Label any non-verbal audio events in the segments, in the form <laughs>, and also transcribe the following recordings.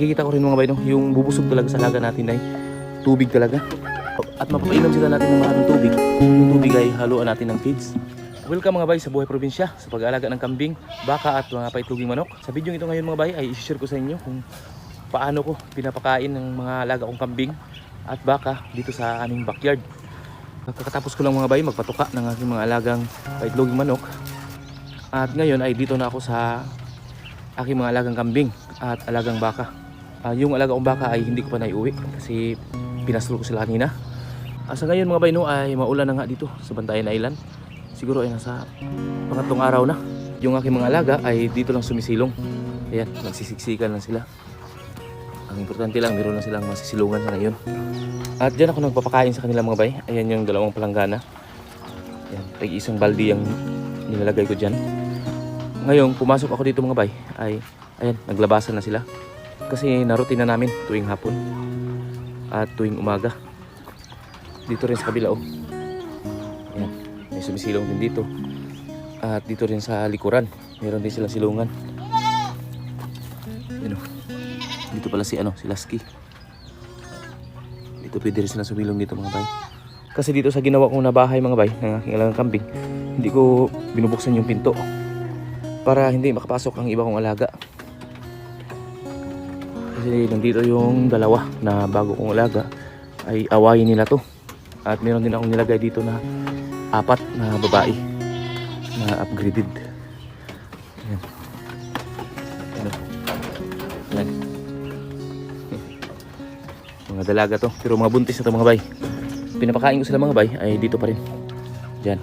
nakikita ko rin mga bay, no, yung bubusog talaga sa alaga natin ay tubig talaga. At mapapainom sila natin ng maraming tubig. Yung tubig ay haluan natin ng feeds. Welcome mga bay sa buhay probinsya sa pag-aalaga ng kambing, baka at mga paitloging manok. Sa video ito ngayon mga bay ay i-share ko sa inyo kung paano ko pinapakain ng mga alaga kong kambing at baka dito sa aming backyard. Kakatapos ko lang mga bay magpatuka ng aking mga alagang paitloging manok. At ngayon ay dito na ako sa aking mga alagang kambing at alagang baka. Ah, yung alaga kong baka ay hindi ko pa naiuwi kasi pinastol ko sila kanina. Ah, sa ngayon mga bay no ay maulan na nga dito sa Bantayan Island. Siguro ay nasa pangatlong araw na. Yung aking mga alaga ay dito lang sumisilong. Ayan, nagsisiksikan lang sila. Ang importante lang, meron lang silang masisilungan sa ngayon. At dyan ako nagpapakain sa kanila mga bay. Ayan yung dalawang palanggana. Ayan, tag isang baldi yung nilalagay ko dyan. Ngayon, pumasok ako dito mga bay, ay ayan, naglabasan na sila. Kasi narutin na namin tuwing hapon at tuwing umaga. Dito rin sa kabila oh. Ayan, may sumisilong din dito. At dito rin sa likuran, meron din silang silungan. Ayan oh. Dito pala si ano, si Lasky. Dito pwede rin sila sumilong dito mga bay. Kasi dito sa ginawa kong na bahay mga bay ng aking alagang kambing, hindi ko binubuksan yung pinto para hindi makapasok ang iba kong alaga. Kasi nandito yung dalawa na bago kong alaga ay awayin nila to. At meron din akong nilagay dito na apat na babae na upgraded. Ayan. Mga dalaga to. Pero mga buntis na to mga bay. Pinapakain ko sila mga bay ay dito pa rin. Diyan.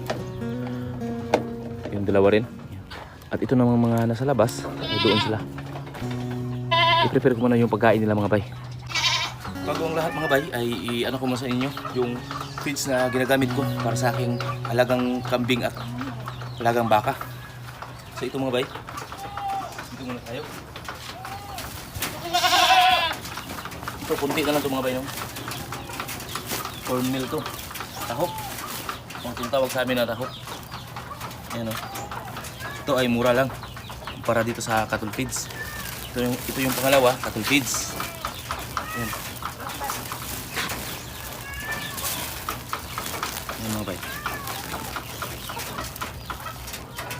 Yung dalawa rin. At ito namang mga nasa labas, ay doon sila. I-prepare ko muna yung pagkain nila mga bay. Bago ang lahat mga bay, ay i-ano ko muna sa inyo yung feeds na ginagamit ko para sa aking alagang kambing at alagang baka. So ito mga bay, dito muna tayo. Ito, kunti na lang ito mga bay. No? Cornmeal to. Tahok. Ang tinatawag sa amin na tahok. Ayan o. Ito ay mura lang para dito sa cattle feeds. Ito yung, ito yung pangalawa, cattle feeds. Ayan. Ayan mga bay.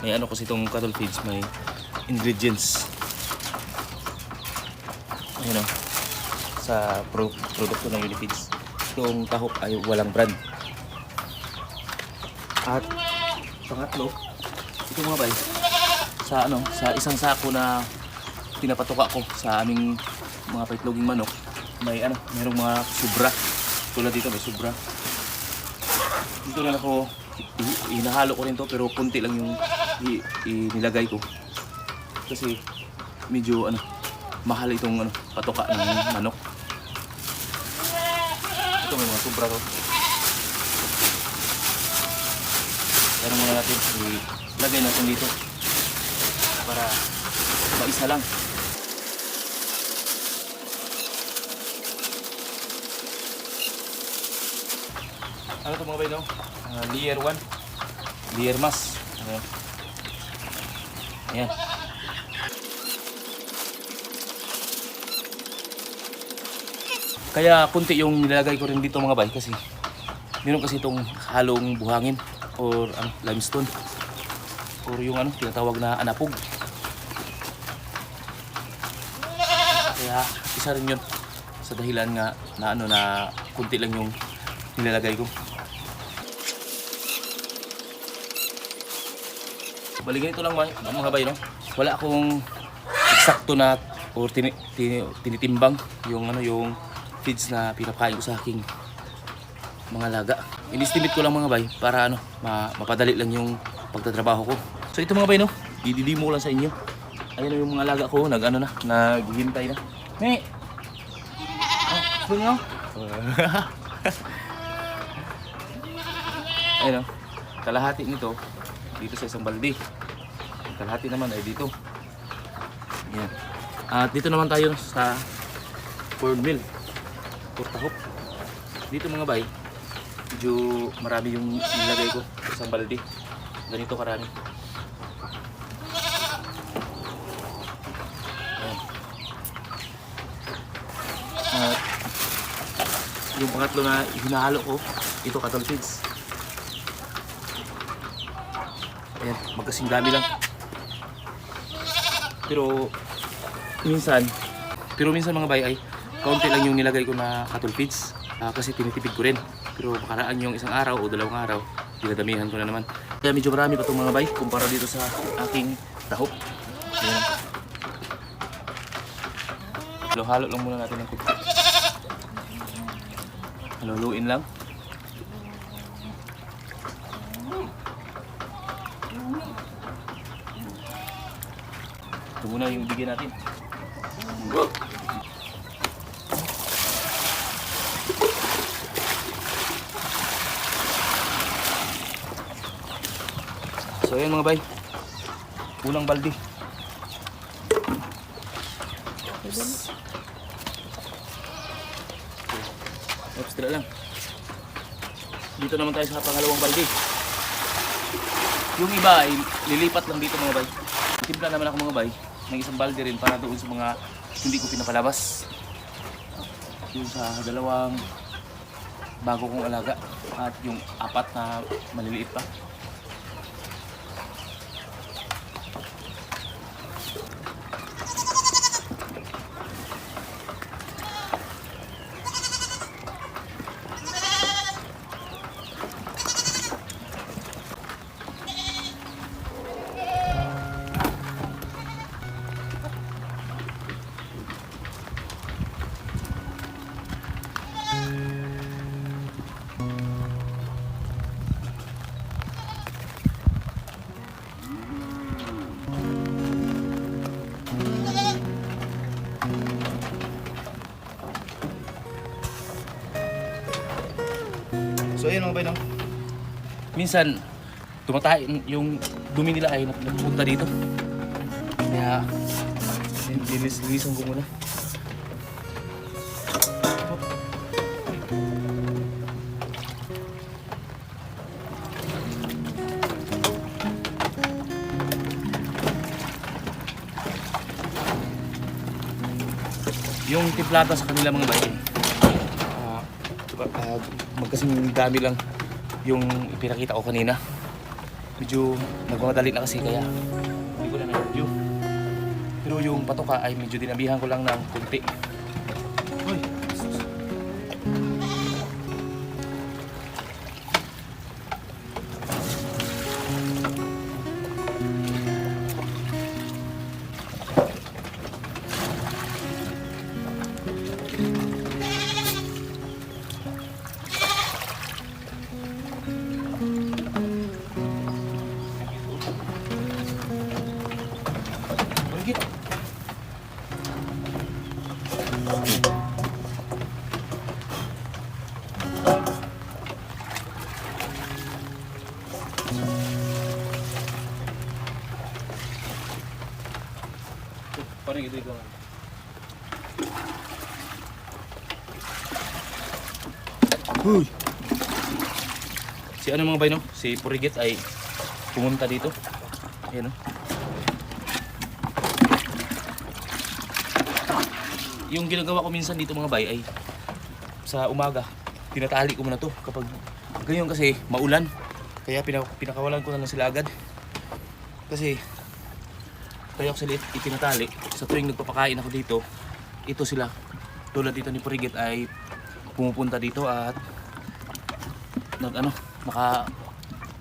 May ano kasi itong cattle feeds, may ingredients. Ayan o. Sa pro produkto ng Unifeeds. Itong tahok ay walang brand. At pangatlo, ito mga bay, sa ano, sa isang sako na pinapatuka ko sa aming mga paitloging manok, may ano, merong mga subra. Tulad dito may subra. Dito na ako i- inahalo ko rin to pero kunti lang yung inilagay ko. Kasi medyo ano, mahal itong ano, patuka ng manok. Ito may mga subra to. Pero muna natin ilagay natin dito para maisa lang. Ano to mga bay no? Ah, layer 1. Layer mas. Ayan. Ayan. Kaya kunti yung nilalagay ko rin dito mga bay kasi meron kasi itong halong buhangin or ano, limestone or yung ano, tinatawag na anapog. Kaya isa rin yun sa dahilan nga na ano na kunti lang yung nilalagay ko. Balikan ito lang mga, mga bay, no? Wala akong eksakto na or tini, tini, tinitimbang yung ano yung feeds na pinapakain ko sa aking mga laga. In-estimate ko lang mga bay para ano, ma mapadali lang yung pagtatrabaho ko. So ito mga bay no, dididimo lang sa inyo. Ayun yung mga laga ko, nag ano na, naghihintay na. Me! <laughs> Oh, gusto nyo? Ayun o, kalahati nito dito sa isang balde. Kalahati naman ay dito. Yan. At dito naman tayo sa cornmeal. Kurtahok. Dito mga bay, medyo marami yung nilagay ko sa balde. Ganito karami. Ayan. At yung pangatlo na hinahalo ko, ito cattle feeds. Ayan, magkasing dami lang. Pero minsan, pero minsan mga bay ay kaunti lang yung nilagay ko na cattle feeds Ah, kasi tinitipid ko rin. Pero makaraan yung isang araw o dalawang araw, dinadamihan ko na naman. Kaya medyo marami pa itong mga bay kumpara dito sa aking tahok. Halo-halo lang muna natin ng kunti. Haluluin lang. Ito muna yung ibigay natin. So ayan mga bay. Ulang baldi. Oops, tira lang. Dito naman tayo sa pangalawang baldi. Yung iba ay lilipat lang dito mga bay. Timpla naman ako mga bay ng isang balde rin para doon sa mga hindi ko pinapalabas. Yung sa dalawang bago kong alaga at yung apat na maliliit pa. So ayun mga no. Minsan tumatay yung dumi nila ay napupunta dito. Kaya linis linisan ko muna. Yung timplata sa kanila mga bay, ah, uh, magkasing dami lang yung ipinakita ko kanina. Medyo nagmamadali na kasi kaya hindi ko na na-review. Pero yung patoka ay medyo dinabihan ko lang ng kunti. Parang ito ikaw. Huy! Si ano mga bay no? Si Purigit ay pumunta dito. Ayan no? Yung ginagawa ko minsan dito mga bay ay sa umaga, tinatali ko muna to kapag ganyan kasi maulan. Kaya pina- pinakawalan ko na lang sila agad. Kasi kaya sila it- itinatali. Sa tuwing nagpapakain ako dito, ito sila. Tulad dito ni Purigit ay pumupunta dito at nag ano, naka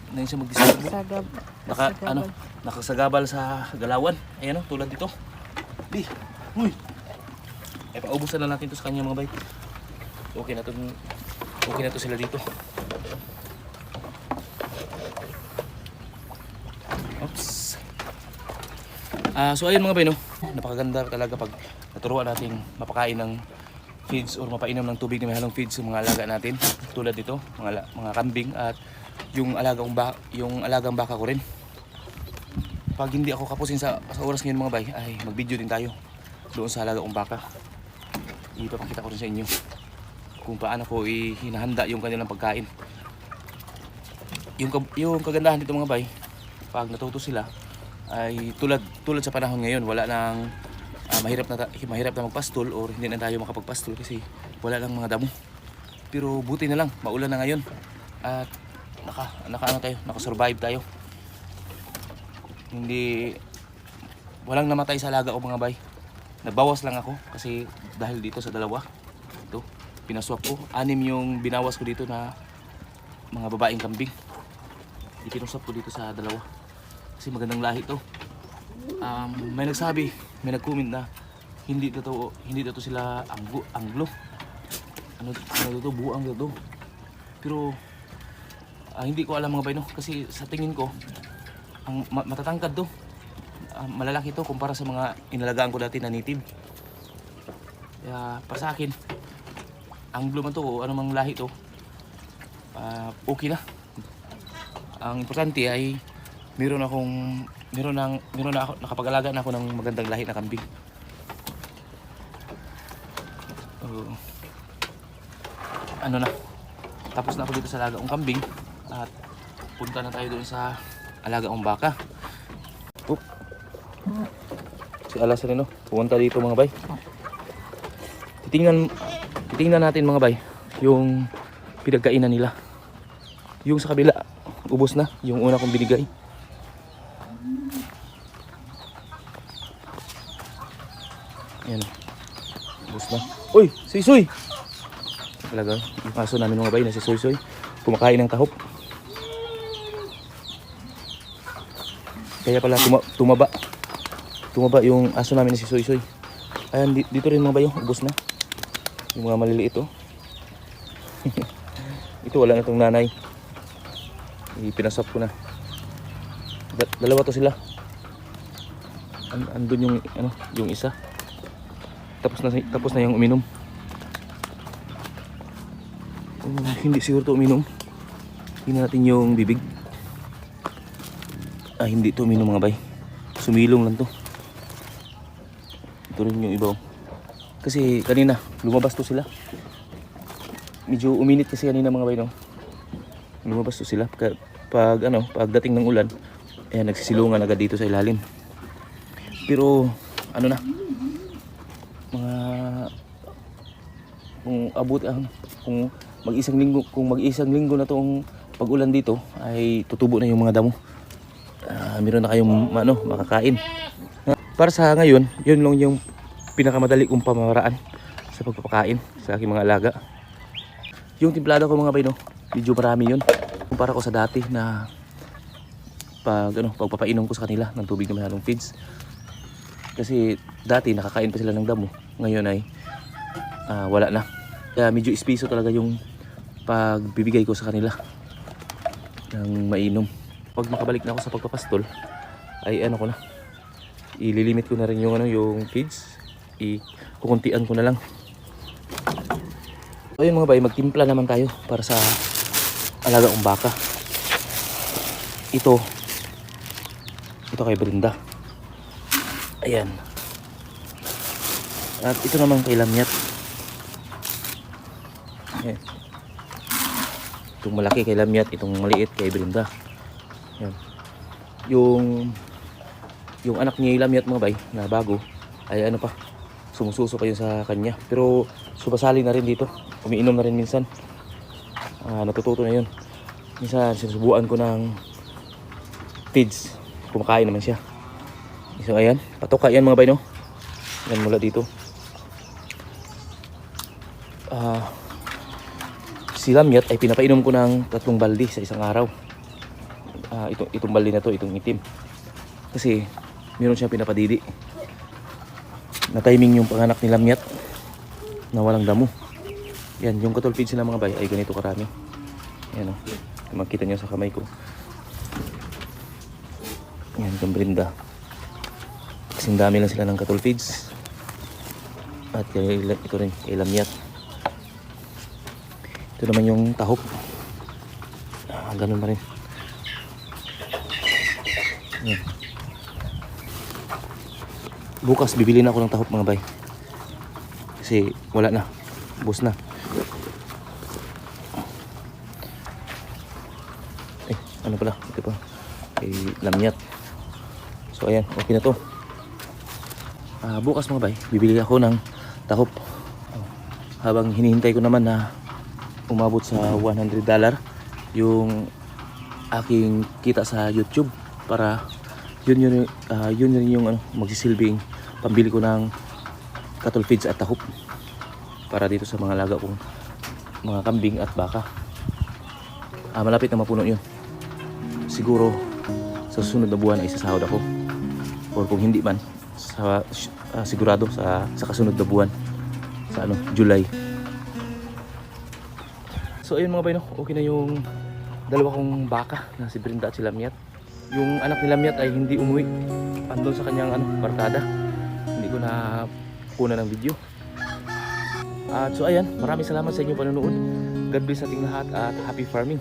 na siya mag-disturbo. Sagab. Naka Sagabal. ano, nakasagabal sa galawan. Ayan o, tulad dito. Di, uy. Eh, paubusan na natin to sa kanya mga bay. Okay na to, okay na to sila dito. Oops. Ah, so ayun mga bay. Napakaganda talaga pag naturuan nating mapakain ng feeds or mapainom ng tubig na may feeds sa mga alaga natin. Tulad dito, mga mga kambing at yung alagang ba yung alagang baka ko rin. Pag hindi ako kapusin sa, sa oras ngayon mga bay, ay mag-video din tayo doon sa alagang baka. Ipapakita ko rin sa inyo kung paano ko hinahanda yung kanilang pagkain. Yung, yung kagandahan dito mga bay, pag natuto sila, ay tulad tulad sa panahon ngayon, wala nang ah, mahirap na mahirap na magpastol or hindi na tayo makapagpastol kasi wala lang mga damo. Pero buti na lang, maulan na ngayon. At naka naka ano tayo, naka-survive tayo. Hindi walang namatay sa alaga ko mga bay. Nabawas lang ako kasi dahil dito sa dalawa. Ito, pinaswap ko. Anim yung binawas ko dito na mga babaeng kambing. Ipinusap ko dito sa dalawa. Kasi magandang lahi to. Um, may nagsabi, may nag-comment na hindi totoo, hindi totoo sila anglo, anglo. Ano, ano to, buang to. Pero ah, hindi ko alam mga bayno kasi sa tingin ko ang ma- matatangkad to. Ah, malalaki to kumpara sa mga inalagaan ko dati na native. Kaya para sa akin, anglo man to o anumang lahi to, ah, okay na. Ang importante ay meron akong meron nang meron na ako nakapag-alaga na ako ng magandang lahi na kambing. Oo. ano na? Tapos na ako dito sa alaga kong kambing at punta na tayo doon sa alaga kong baka. Oop. Si Alas rin no, pumunta dito mga bay. Titingnan titingnan natin mga bay yung pinagkainan nila. Yung sa kabila, ubos na yung una kong binigay. Ayan. Ubos na. Uy! Si Soy! Talaga, yung aso namin mga bay na si Soy Soy. Kumakain ng tahop. Kaya pala tuma tumaba. Tumaba yung aso namin na si Soy Soy. Ayan, di- dito rin mga bay, oh, ubos na. Yung mga maliliit oh. <laughs> Ito wala na tong nanay. Ipinasap ko na. Da- dalawa to sila. An andun yung ano, yung isa. Tapos na tapos na yung uminom. Oh, hindi siguro to uminom. Tingnan natin yung bibig. Ah, hindi to uminom mga bay. Sumilong lang to. Ito rin yung iba. oh. Kasi kanina, lumabas to sila. Medyo uminit kasi kanina mga bay, no? Lumabas to sila. Ka- Pag, ano, pagdating ng ulan, ayan, nagsisilungan agad dito sa ilalim. Pero, ano na, kung abot ang, kung mag-isang linggo, kung mag-isang linggo na tong pag-ulan dito, ay tutubo na yung mga damo. Ah, meron na kayong ano, makakain. Para sa ngayon, yun lang yung pinakamadali kong pamamaraan sa pagpapakain sa aking mga alaga. Yung timplada ko mga bay, no, medyo marami yun. Kumpara ko sa dati na pag ano, pagpapainom ko sa kanila ng tubig na masyadong feeds. Kasi dati nakakain pa sila ng damo. Ngayon ay ah, wala na. Kaya medyo ispiso talaga yung pagbibigay ko sa kanila ng mainom. Pag makabalik na ako sa pagpapastol, ay ano ko na, ililimit ko na rin yung ano yung feeds. I kukuntian ko na lang. So ayun mga bay, magtimpla naman tayo para sa alaga kong baka. Ito, ito kay Brenda. Ayan. At ito naman kay Lamyat. Ayan. Itong malaki kay Lamyat, itong maliit kay Brenda. Ayan. Yung yung anak niya Lamyat mga bay na bago ay ano pa sumususo yun sa kanya. Pero subasali na rin dito. Umiinom na rin minsan. Ah, natututo na yun. Minsan sinusubuan ko ng feeds. Kumakain naman siya. So ayan. Patoka yan mga bay no? Yan mula dito. Ah, si Lamyat ay pinapainom ko ng tatlong balde sa isang araw. Ah, itong, itong balde na to itong itim. Kasi meron siyang pinapadidi. Na timing yung panganak ni Lamyat na walang damo. Yan yung feeds na mga bay ay ganito karami. Yan o makita niyo sa kamay ko. Yan itong brinda. Kasing dami lang sila ng feeds at ito rin kay Lamyat ito naman yung tahop. Ah, ganun pa rin. Yan bukas bibili na ako ng tahop mga bay. Kasi wala na. Bus na. Eh ano pala? Ito pa. Kay lamyat. So ayan. Okay na to. Ah, bukas mga bay, bibili ako ng tahop. Habang hinihintay ko naman na umabot sa 100 dollar yung aking kita sa YouTube para yun yun ah, yun yun yung ano magsisilbing pambili ko ng cattle feeds at tahop para dito sa mga laga kong mga kambing at baka. Ah, malapit na mapuno yun. Siguro sa susunod na buwan ay sasahod ako. Or kung hindi man, sa ah, sigurado sa sa kasunod na buwan sa ano, July. So ayun mga bay no, okay na yung dalawa kong baka na si Brenda at si Lamiat. Yung anak ni Lamiat ay hindi umuwi. Andun sa kanyang ano, barkada. Hindi ko na kuna ng video. At so ayan, maraming salamat sa inyong panonood. God bless ating lahat at happy farming.